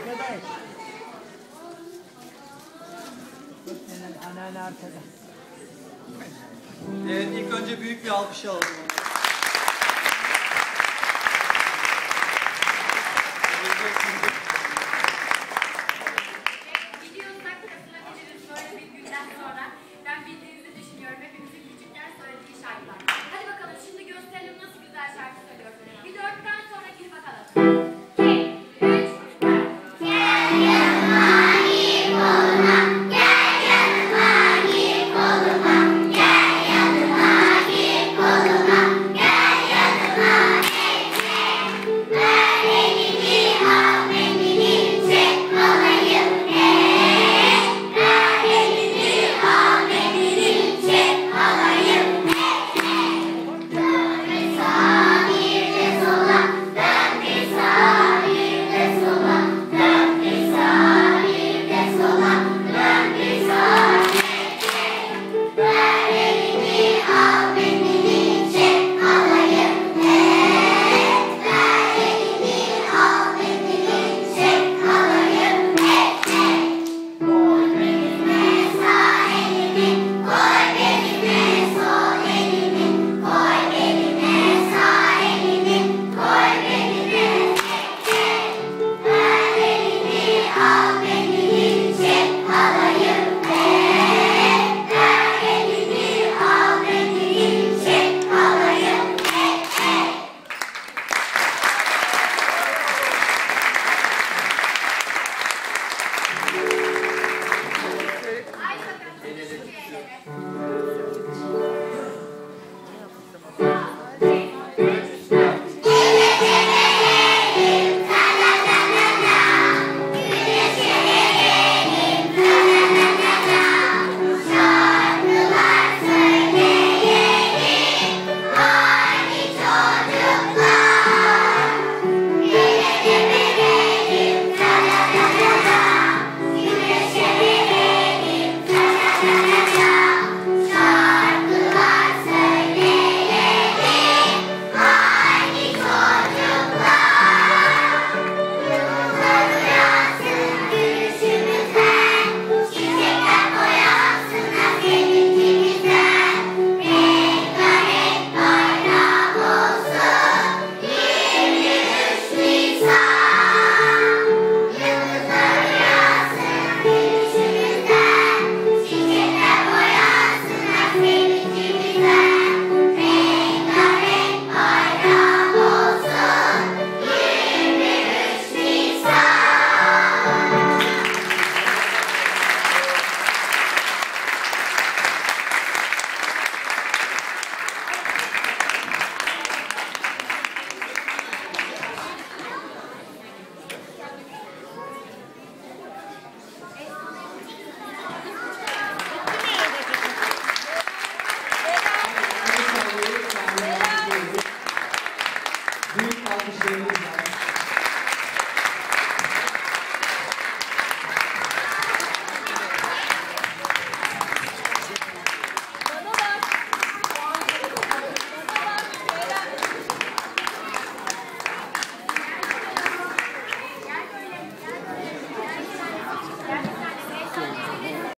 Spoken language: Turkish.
arkadaş. Senin. Evet, ilk önce büyük bir alkış alalım.